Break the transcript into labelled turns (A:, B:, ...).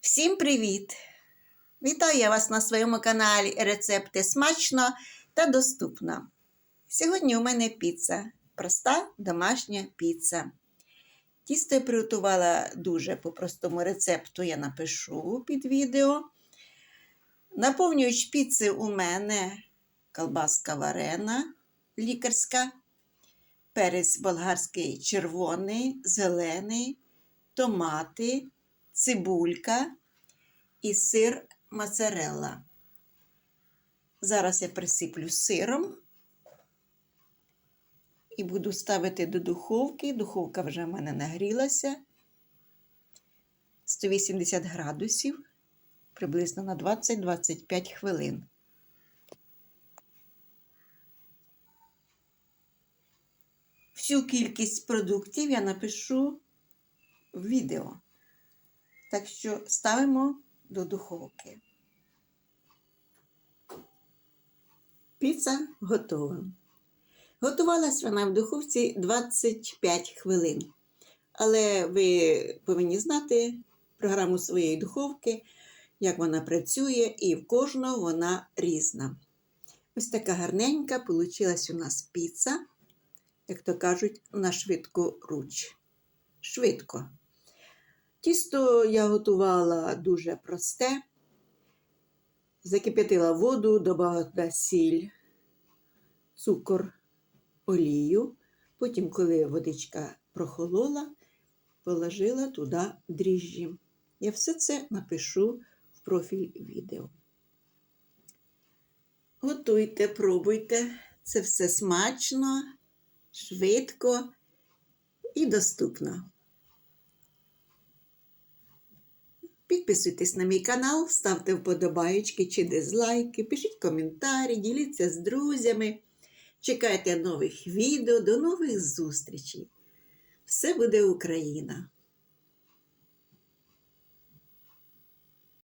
A: Всім привіт! Вітаю я вас на своєму каналі Рецепти смачно та доступно. Сьогодні у мене піца. Проста домашня піца. Тісто я приготувала дуже по простому рецепту, я напишу під відео. Наповнюючи піци у мене колбаска варена лікарська, перець болгарський червоний, зелений, томати, цибулька і сир моцарелла. Зараз я присиплю сиром і буду ставити до духовки. Духовка вже в мене нагрілася 180 градусів, приблизно на 20-25 хвилин. Всю кількість продуктів я напишу в відео. Так що ставимо до духовки. Піца готова. Готувалась вона в духовці 25 хвилин. Але ви повинні знати програму своєї духовки, як вона працює, і в кожного вона різна. Ось така гарненька получилась у нас піца, як то кажуть, на швидку руч. Швидко. Тісто я готувала дуже просте. Закип'ятила воду, додала сіль, цукор, олію. Потім, коли водичка прохолола, положила туди дріжджі. Я все це напишу в профіль відео. Готуйте, пробуйте. Це все смачно, швидко і доступно. Підписуйтесь на мій канал, ставте вподобайки чи дизлайки, пишіть коментарі, діліться з друзями. Чекайте нових відео, до нових зустрічей. Все буде Україна!